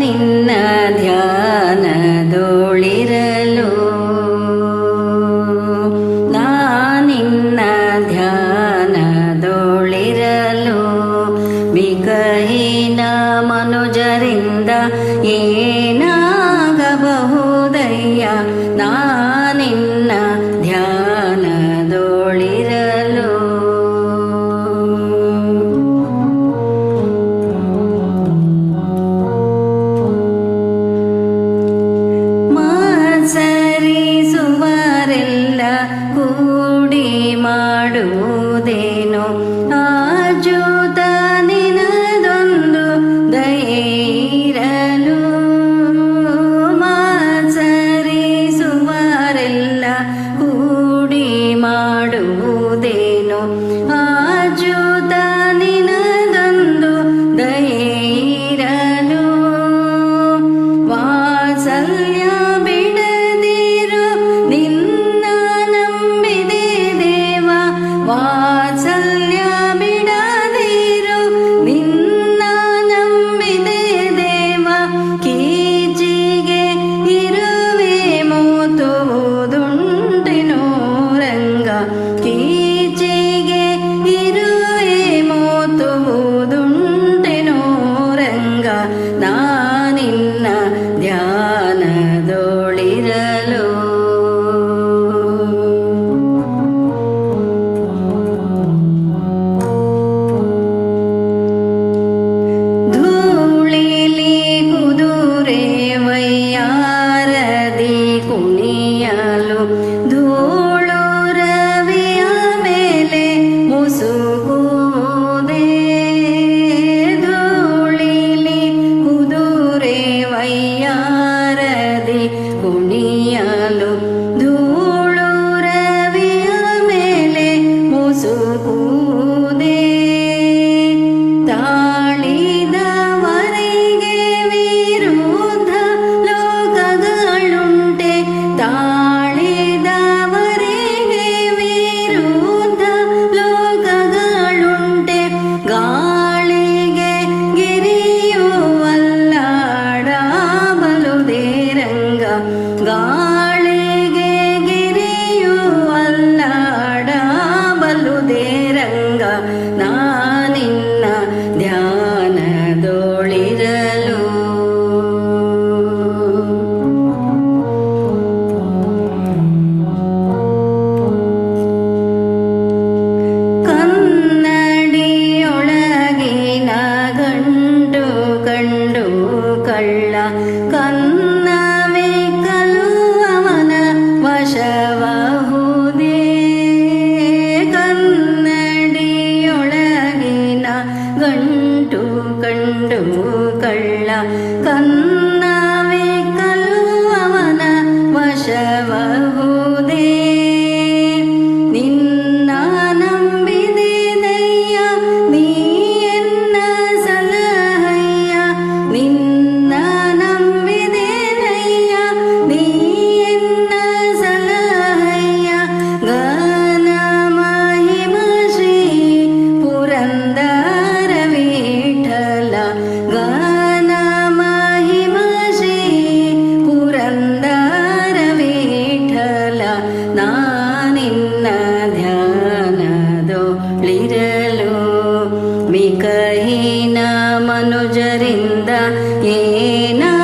ನಿನ್ನ ಧ್ಯರಲೂ ನಾನಿನ್ನ ಧ್ಯಾನ ದುಳಿರಲು ವಿಕಹಿನ ಮನುಜರಿಂದ ಏ ಕಲ್ಯಾಣ ನಿನ್ನ ನಂಬಿದೆ ದೇವಾ ವಾಚ 走。കള്ള കന്നവേ കല്ലുവമന വശവഹുദേ കന്നടിയൊളകിന കണ്ടു കണ്ടു കള്ള এ